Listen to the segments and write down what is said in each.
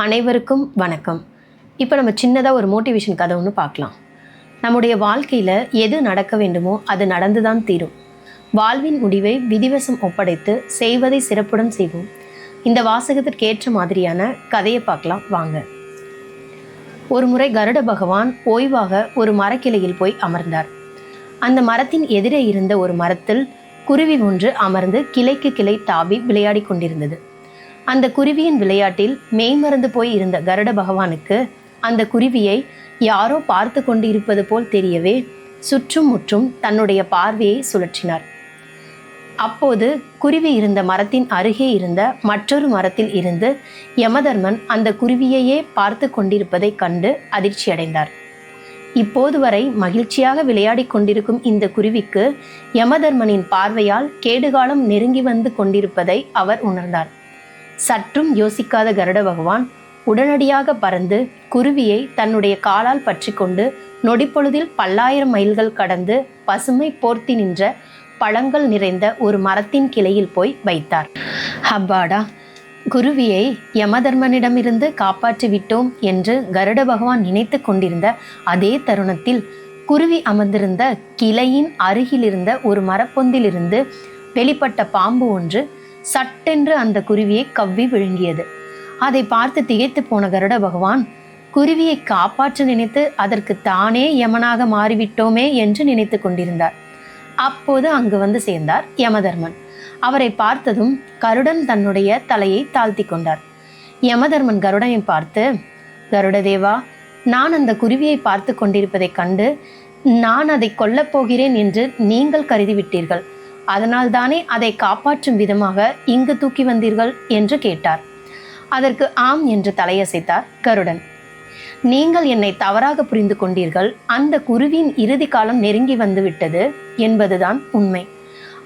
அனைவருக்கும் வணக்கம். இப்போ நம்ம சின்னதாக ஒரு மோட்டிவேஷன் கதை ஒன்று பார்க்கலாம். நம்முடைய வாழ்க்கையில் எது நடக்க வேண்டுமோ அது நடந்து தான் தீரும். வாழ்வின் முடிவை விதிவசம் ஒப்படைத்து செய்வதை சிறப்புடன் செய்வோம். இந்த வாசகத்திற்கு ஏற்ற மாதிரியான கதையை பார்க்கலாம் வாங்க. ஒரு முறை கருட பகவான் ஓய்வாக ஒரு மரக்கிளையில் போய் அமர்ந்தார். அந்த மரத்தின் எதிரே இருந்த ஒரு மரத்தில் குருவி ஒன்று அமர்ந்து கிளைக்கு கிளை தாவி விளையாடி கொண்டிருந்தது. அந்த குருவியின் விளையாட்டில் மெய்மறந்து போய் இருந்த கருட பகவானுக்கு அந்த குருவியை யாரோ பார்த்து கொண்டு இருப்பது போல் தெரியவே சுற்றும் முற்றும் தன்னுடைய பார்வையை சுழற்றினார். அப்போது குருவி இருந்த மரத்தின் அருகே இருந்த மற்றொரு மரத்தில் இருந்து யமதர்மன் அந்த குருவியையே பார்த்து கொண்டிருப்பதைக் கண்டு அதிர்ச்சியடைந்தார் இப்போது வரை மகிழ்ச்சியாக விளையாடிக் கொண்டிருக்கும் இந்த குருவிக்கு யமதர்மனின் பார்வையால் கேடுகாலம் நெருங்கி வந்து கொண்டிருப்பதை அவர் உணர்ந்தார். சற்றும் யோசிக்காத கருட பகவான் உடனடியாக பறந்து குருவியை தன்னுடைய காலால் பற்றி கொண்டு நொடிப்பொழுதில் பல்லாயிரம் மைல்கள் கடந்து பசுமை போர்த்தி நின்ற பழங்கள் நிறைந்த ஒரு மரத்தின் கிளையில் போய் வைத்தார். ஹப்பாடா குருவியை யமதர்மனிடமிருந்து காப்பாற்றி விட்டோம் என்று கருட பகவான் நினைத்து கொண்டிருந்த அதே தருணத்தில் குருவி அமர்ந்திருந்த கிளையின் அருகிலிருந்த ஒரு மரப்பொந்திலிருந்து வெளிப்பட்ட பாம்பு ஒன்று சட்டென்று அந்த குருவியை கவ்வி விழுங்கியது. அதை பார்த்து திகைத்து போன கருட பகவான் குருவியை காப்பாற்ற நினைத்து அதற்கு தானே யமனாக மாறிவிட்டோமே என்று நினைத்து கொண்டிருந்தார். அப்போது அங்கு வந்து சேர்ந்தார் யமதர்மன். அவரை பார்த்ததும் கருடன் தன்னுடைய தலையை தாழ்த்தி கொண்டார். யமதர்மன் கருடனை பார்த்து கருடதேவா நான் அந்த குருவியை பார்த்து கொண்டிருப்பதைக் கண்டு நான் அதை கொல்லப் போகிறேன் என்று நீங்கள் கருதிவிட்டீர்கள். அதனால்தானே அதை காப்பாற்றும் விதமாக இங்கு தூக்கி வந்தீர்கள் என்று கேட்டார். அதற்கு ஆம் என்று தலையசைத்தார் கருடன். நீங்கள் என்னை தவறாக புரிந்து கொண்டீர்கள் அந்த குருவின் இறுதி காலம் நெருங்கி வந்துவிட்டது என்பதுதான் உண்மை.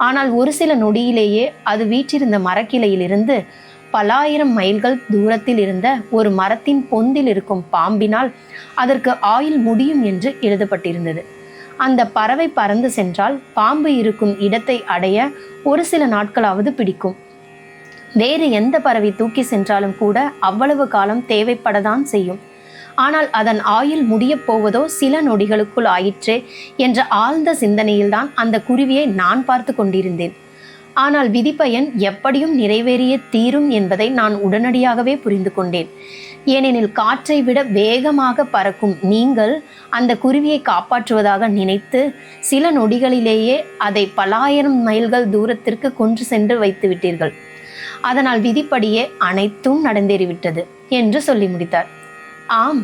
ஆனால் ஒரு சில நொடியிலேயே அது வீற்றிருந்த மரக்கிளையிலிருந்து பலாயிரம் மைல்கள் தூரத்தில் இருந்த ஒரு மரத்தின் பொந்தில் இருக்கும் பாம்பினால் அதற்கு ஆயுள் முடியும் என்று எழுதப்பட்டிருந்தது. அந்த பறவை பறந்து சென்றால் பாம்பு இருக்கும் இடத்தை அடைய ஒரு சில நாட்களாவது பிடிக்கும். வேறு எந்த பறவை தூக்கி சென்றாலும் கூட அவ்வளவு காலம் தேவைப்படதான் செய்யும். ஆனால் அதன் ஆயுள் முடியப் போவதோ சில நொடிகளுக்குள் ஆயிற்றே என்ற ஆழ்ந்த சிந்தனையில்தான் அந்த குருவியை நான் பார்த்து கொண்டிருந்தேன். ஆனால் விதிப்பயன் எப்படியும் நிறைவேறிய தீரும் என்பதை நான் உடனடியாகவே புரிந்து கொண்டேன். ஏனெனில் காற்றை விட வேகமாக பறக்கும் நீங்கள் அந்த குருவியை காப்பாற்றுவதாக நினைத்து சில நொடிகளிலேயே அதை பலாயிரம் மைல்கள் தூரத்திற்கு கொன்று சென்று வைத்து விட்டீர்கள். அதனால் விதிப்படியே அனைத்தும் நடந்தேறிவிட்டது என்று சொல்லி முடித்தார். ஆம்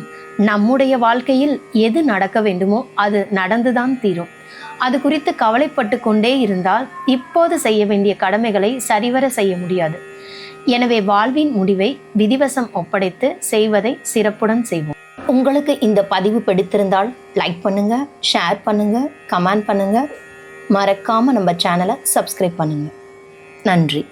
நம்முடைய வாழ்க்கையில் எது நடக்க வேண்டுமோ அது நடந்துதான் தீரும். அது குறித்து கவலைப்பட்டு கொண்டே இருந்தால் இப்போது செய்ய வேண்டிய கடமைகளை சரிவர செய்ய முடியாது. எனவே வாழ்வின் முடிவை விதிவசம் ஒப்படைத்து செய்வதை சிறப்புடன் செய்வோம். உங்களுக்கு இந்த பதிவு பிடித்திருந்தால் லைக் பண்ணுங்க ஷேர் பண்ணுங்க கமெண்ட் பண்ணுங்க. மறக்காம நம்ம சேனலை சப்ஸ்கிரைப் பண்ணுங்க. நன்றி.